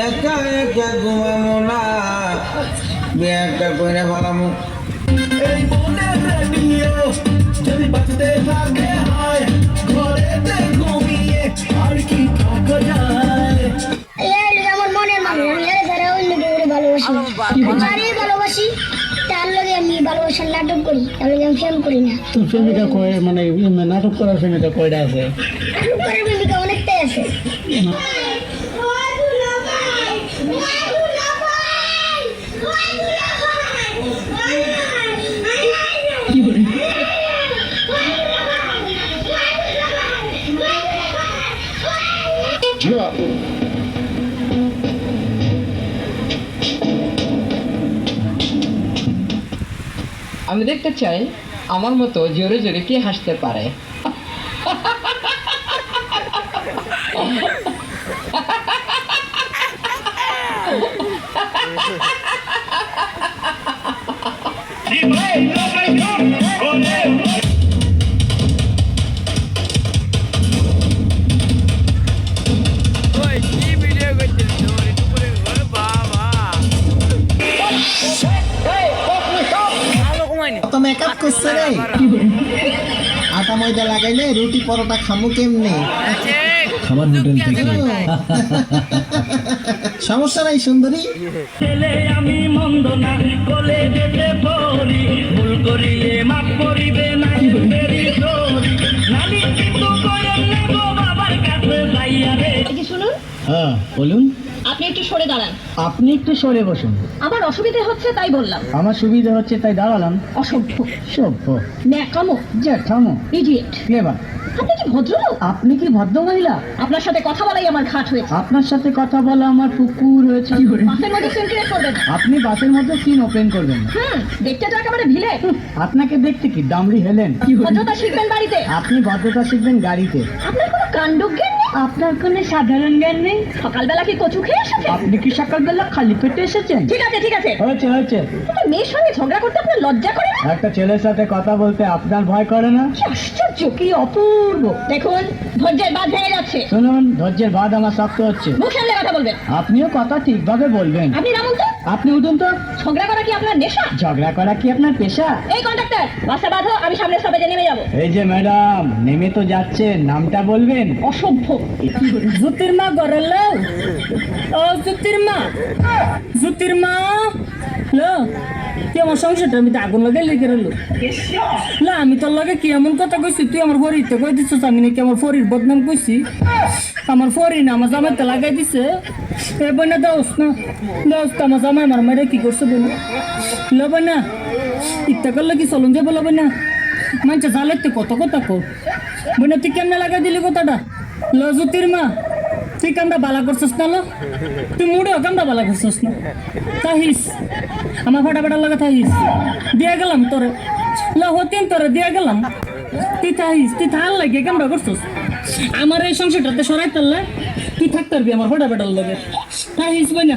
একা একা ঘুমামো না। বিয়ে একটা করে ফেলামো। এই মনের রেডিও যদি বাজতে থাকে হয় ঘরেতে ঘুমিয়ে আর কি থাকা যায়? আমার মনের মানুষ আমি এর দ্বারা অন্য কেউ ভালোবাসি। যারে ভালোবাসি তার লগে আমি ভালোবাসার নাটক করি তার লগে আমি প্রেম করি না। তোর প্রেমিকা কয় মানে নাটক করার প্রেমিকা কয়টা আছে? নাটক করার প্রেমিকা অনেকটাই আছে। আমি দেখতে চাই আমার মতো জোরে জোরে কে হাসতে পারে। তো মেকআপ করছে রে। আটা ময়দা লাগাইলে রুটি পরোটা খামু কেমনে? খাবার হোটেল থেকে সমস্যা নাই সুন্দরী। ছেলে আমি মন্দ না কলে যেতে পারি ভুল করিলে হ্যাঁ বলুন। আপনি একটু সরে দাঁড়ান। আপনি একটু সরে বসুন। আমার অসুবিধা হচ্ছে তাই বললাম। আমার সুবিধা হচ্ছে তাই দাঁড়ালাম। অসভ্য। সভ্য। ন্যাকামো। যা থামো ইডিয়েট ক্লেবার আপনি কি ভদ্রলোক? আপনি কি ভদ্র মহিলা? আপনার সাথে কথা বলাই আমার ঘাট হয়েছে। আপনার সাথে কথা বলা আমার পুকুর হয়েছে। বাসের মধ্যে সেন্ট্রেট করবেন আপনি বাসের মধ্যে সিন ওপেন করবেন না। হুম দেখতে তো একেবারে ভিলে। আপনাকে দেখতে কি? দামড়ি হেলেন। ভদ্রতা শিখবেন বাড়িতে। আপনি ভদ্রতা শিখবেন গাড়িতে। আপনার কোনো কাণ্ডজ্ঞান আপনার কোনো সাধারণ জ্ঞান নেই? সকালবেলা কি কচু খেয়ে এসেছেন? আপনি কি সকালবেলা খালি পেটে এসেছেন? ঠিক আছে ঠিক আছে। হয়েছে হয়েছে। একটা মেয়ের সঙ্গে ঝগড়া করতে আপনার লজ্জা করে না? একটা ছেলের সাথে কথা বলতে আপনার ভয় করে না? কি আশ্চর্য কি অপূর্ব। দেখুন ধৈর্যের বাদ ভেঙে যাচ্ছে। শুনুন ধৈর্যের বাদ আমার শক্ত হচ্ছে। মুখ সামলে কথা বলবেন। আপনিও কথা ঠিকভাবে বলবেন। আপনি নামুন তো? আপনি উঠুন তো? ঝগড়া করা কি আপনার নেশা? ঝগড়া করা কি আপনার পেশা? এই কন্ডাক্টর বাসা বাঁধো আমি সামনের যে নেমে যাব। এই যে ম্যাডাম নেমে তো যাচ্ছেন নামটা বলবেন? অসভ্য। জুতির মা গরল ও জুতির মা। আমার সংসারটা আমি তো আগুন লাগাই লেগে রইল। না, আমি তোর লগে কি এমন কথা কইছি? তুই আমার ফরিতে কই দিছিস? আমি নাকি আমার ফরির বদনাম কইছি। আমার ফরি না, আমার জামাইতে লাগাই দিছে। এ বইনা দাওস না। দাওস তো আমার জামাই আমার মারে কি করছে বইনা? লো বইনা ইত্যা করলে কি চলুন যাব লো বইনা? মানছে জালেতে কত কথা কো বইনা, তুই কেমনে লাগাই দিলি কথাটা? লো জ্যোতির মা তুই কামটা বালা করছিস না তুই মুড়েও কামটা বালা করছিস না। তাহিস, আমার ফাটা ফাটার লাগে দিয়া গেলাম তোরে। লো, হতেন তোরে, দিয়া গেলাম। তুই তাহিস, তুই থাল লাগে কামটা করছিস। আমার এই সংসারটাতে সরাই তাল্লা তুই থাকতে পারবি আমার ফাটা ফাটার লাগে। তাহিস বই না